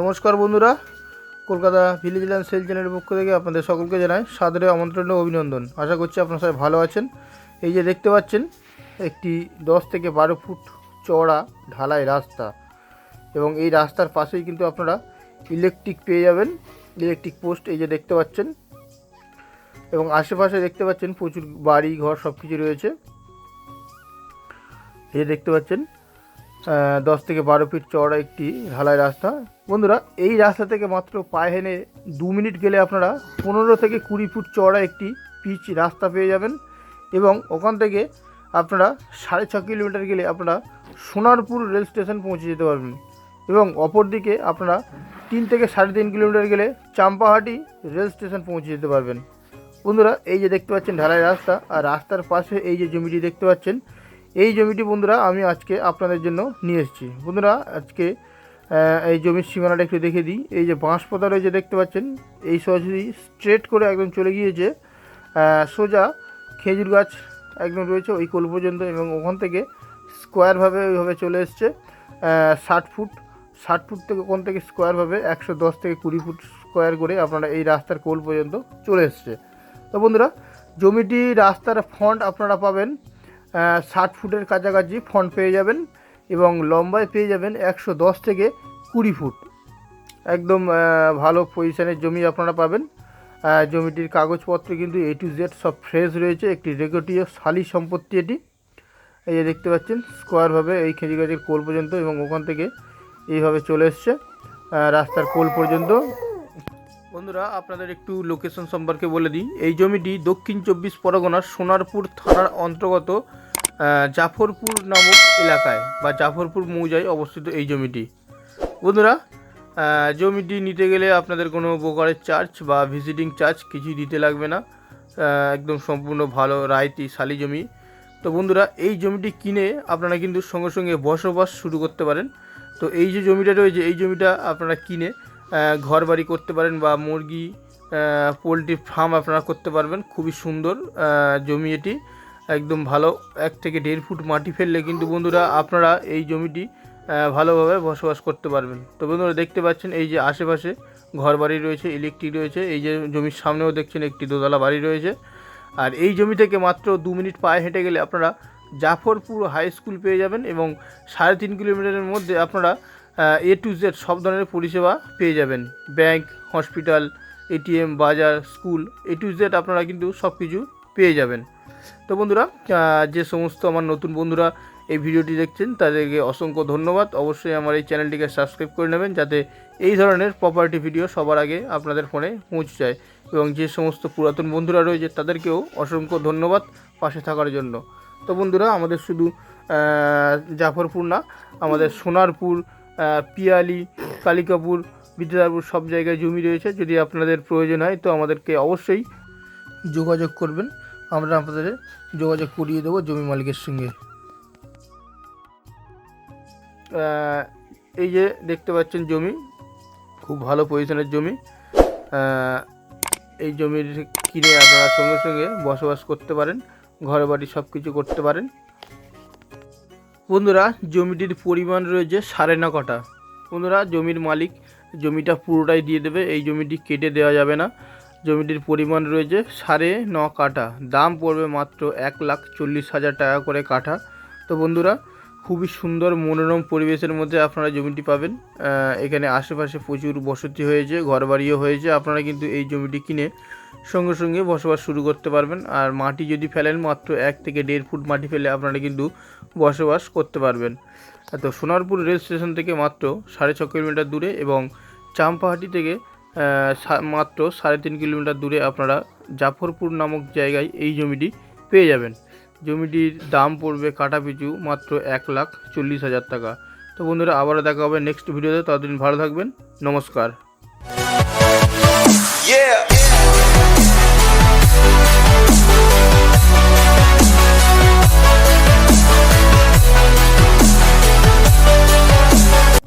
নমস্কার বন্ধুরা। Kolkata village land sell চ্যানেলের পক্ষ থেকে আপনাদের সকলকে জানাই সাদরে আমন্ত্রণ ও অভিনন্দন। আশা করছি আপনারা সবাই ভালো আছেন। এই যে দেখতে পাচ্ছেন, একটি দশ থেকে বারো ফুট চওড়া ঢালাই রাস্তা এবং এই রাস্তার পাশেই কিন্তু আপনারা ইলেকট্রিক পেয়ে যাবেন ইলেকট্রিক পোস্ট এই যে দেখতে পাচ্ছেন। এবং আশেপাশে দেখতে পাচ্ছেন প্রচুর বাড়ি ঘর সব কিছু রয়েছে। এই দেখতে পাচ্ছেন দশ থেকে বারো ফিট চওড়া একটি ঢালাই রাস্তা। বন্ধুরা, এই রাস্তা থেকে মাত্র পায়ে হেনে দু মিনিট গেলে আপনারা পনেরো থেকে কুড়ি ফুট চওড়া একটি পিচ রাস্তা পেয়ে যাবেন এবং ওখান থেকে আপনারা সাড়ে ছ কিলোমিটার গেলে আপনারা সোনারপুর রেল স্টেশন পৌঁছে যেতে পারবেন এবং অপরদিকে আপনারা তিন থেকে সাড়ে তিন কিলোমিটার গেলে চাম্পাহাটি রেল স্টেশন পৌঁছে যেতে পারবেন। বন্ধুরা, এই যে দেখতে পাচ্ছেন ঢালাই রাস্তা, আর রাস্তার পাশে এই যে জমিটি দেখতে পাচ্ছেন এই জমিটি বন্ধুরা আমি আজকে আপনাদের জন্য নিয়ে এসেছি। বন্ধুরা, আজকে এই জমির সীমানাটা একটু দেখে দিই। এই যে বাঁশ পাতা রয়েছে, দেখতে পাচ্ছেন? এই সরাসরি স্ট্রেট করে একদম চলে গিয়েছে। সোজা খেজুর গাছ একদম রয়েছে ওই কোল পর্যন্ত এবং ওখান থেকে স্কোয়ারভাবে ওইভাবে চলে এসছে। ষাট ফুট ষাট ফুট থেকে ওখান থেকে স্কোয়ারভাবে একশো দশ থেকে কুড়ি ফুট স্কোয়ার করে আপনারা এই রাস্তার কোল পর্যন্ত চলে এসছে। তো বন্ধুরা, জমিটি রাস্তার ফ্রন্ট আপনারা পাবেন। ষাট ফুটের কাছাকাছি ফ্রন্ট পেয়ে যাবেন এবং লম্বায় পেয়ে যাবেন একশো দশ থেকে কুড়ি ফুট। একদম ভালো পজিশনের জমি আপনারা পাবেন। জমিটির কাগজপত্র কিন্তু এ টু জেড সব ফ্রেশ রয়েছে। একটি রেকর্ডীয় শালি সম্পত্তি এটি। এই যে দেখতে পাচ্ছেন স্কোয়ারভাবে এই খেজি গাছের কোল পর্যন্ত এবং ওখান থেকে এইভাবে চলে এসছে রাস্তার কোল পর্যন্ত। বন্ধুরা, আপনাদের একটু লোকেশন সম্পর্কে বলে দিই। এই জমিটি দক্ষিণ চব্বিশ পরগনার সোনারপুর থানার অন্তর্গত জাফরপুর নামক এলাকায় বা জাফরপুর মৌজায় অবস্থিত এই জমিটি। বন্ধুরা জমিটি নিতে গেলে আপনাদের কোনো বোকারের চার্জ বা ভিজিটিং চার্জ কিছুই দিতে লাগবে না। একদম সম্পূর্ণ ভালো রায়তি শালি জমি। তো বন্ধুরা, এই জমিটি কিনে আপনারা কিন্তু সঙ্গে সঙ্গে বসবাস শুরু করতে পারেন। তো এই যে জমিটা রয়েছে, এই জমিটা আপনারা কিনে ঘর বাড়ি করতে পারেন বা মুরগি পোলট্রি ফার্ম আপনারা করতে পারবেন। খুবই সুন্দর জমি এটি। একদম ভালো, এক থেকে দেড় ফুট মাটি ফেললে কিন্তু বন্ধুরা আপনারা এই জমিটি ভালোভাবে বসবাস করতে পারবেন। তো বন্ধুরা দেখতে পাচ্ছেন এই যে আশেপাশে ঘর বাড়ি রয়েছে, ইলেকট্রিক রয়েছে, এই যে জমির সামনেও দেখছেন একটি দোতলা বাড়ি রয়েছে। আর এই জমি থেকে মাত্র দু মিনিট পায়ে হেঁটে গেলে আপনারা জাফরপুর হাই স্কুল পেয়ে যাবেন এবং সাড়ে তিন কিলোমিটারের মধ্যে আপনারা এ টু জেড সব ধরনের পরিষেবা পেয়ে যাবেন। ব্যাংক, হসপিটাল, এটিএম, বাজার, স্কুল এ টু জেড আপনারা কিন্তু সব কিছু পেয়ে যাবেন। তো বন্ধুরা যে সমস্ত আমার নতুন বন্ধুরা এই ভিডিওটি দেখছেন, তাদেরকে অসংখ্য ধন্যবাদ। অবশ্যই আমার এই চ্যানেলটিকে সাবস্ক্রাইব করে নেবেন, যাতে এই ধরনের প্রপার্টি ভিডিও সবার আগে আপনাদের ফোনে পৌঁছে যায়। এবং যে সমস্ত পুরাতন বন্ধুরা রয়েছে, তাদেরকেও অসংখ্য ধন্যবাদ পাশে থাকার জন্য। তো বন্ধুরা, আমাদের শুধু জাফরপুর না, আমাদের সোনারপুর পিয়ালি, কালিকাপুর বিদ্যাধরপুর সব জায়গায় জমি রয়েছে। যদি আপনাদের প্রয়োজন হয়, তো আমাদেরকে অবশ্যই যোগাযোগ করবেন। আমরা আপনাদের যোগাযোগ করিয়ে দেবো জমি মালিকের সঙ্গে। এই যে দেখতে পাচ্ছেন জমি, খুব ভালো পজিশনের জমি। এই জমির কিনে আপনারা সঙ্গে সঙ্গে বসবাস করতে পারেন ঘর বাড়ি সব কিছু করতে পারেন। বন্ধুরা, জমিটির পরিমাণ রয়েছে সাড়ে ন কাটা বন্ধুরা, জমির মালিক জমিটা পুরোটাই দিয়ে দেবে, এই জমিটি কেটে দেওয়া যাবে না। জমিটির পরিমাণ রয়েছে সাড়ে ন কাঠা। দাম পড়বে মাত্র এক লাখ চল্লিশ হাজার টাকা করে কাঠা। তো বন্ধুরা, খুবই সুন্দর মনোরম পরিবেশের মধ্যে আপনারা জমিটি পাবেন। এখানে আশেপাশে প্রচুর বসতি হয়েছে, ঘরবাড়িও হয়েছে। আপনারা কিন্তু এই জমিটি কিনে সঙ্গে সঙ্গে বসবাস শুরু করতে পারবেন। আর মাটি যদি ফেলেন, মাত্র এক থেকে দেড় ফুট মাটি ফেলে আপনারা কিন্তু বসবাস করতে পারবেন। তো সোনারপুর রেল স্টেশন থেকে মাত্র সাড়ে ছ কিলোমিটার দূরে এবং চাম্পাহাটি থেকে মাত্র সাড়ে তিন কিলোমিটার দূরে আপনারা জাফরপুর নামক জায়গায় এই জমিটি পেয়ে যাবেন। জমিটির দাম পড়বে কাটা পিছু মাত্র এক লাখ চল্লিশ হাজার টাকা। তো বন্ধুরা, আবারও দেখা হবে নেক্সট ভিডিওতে। ততদিন ভালো থাকবেন। নমস্কার.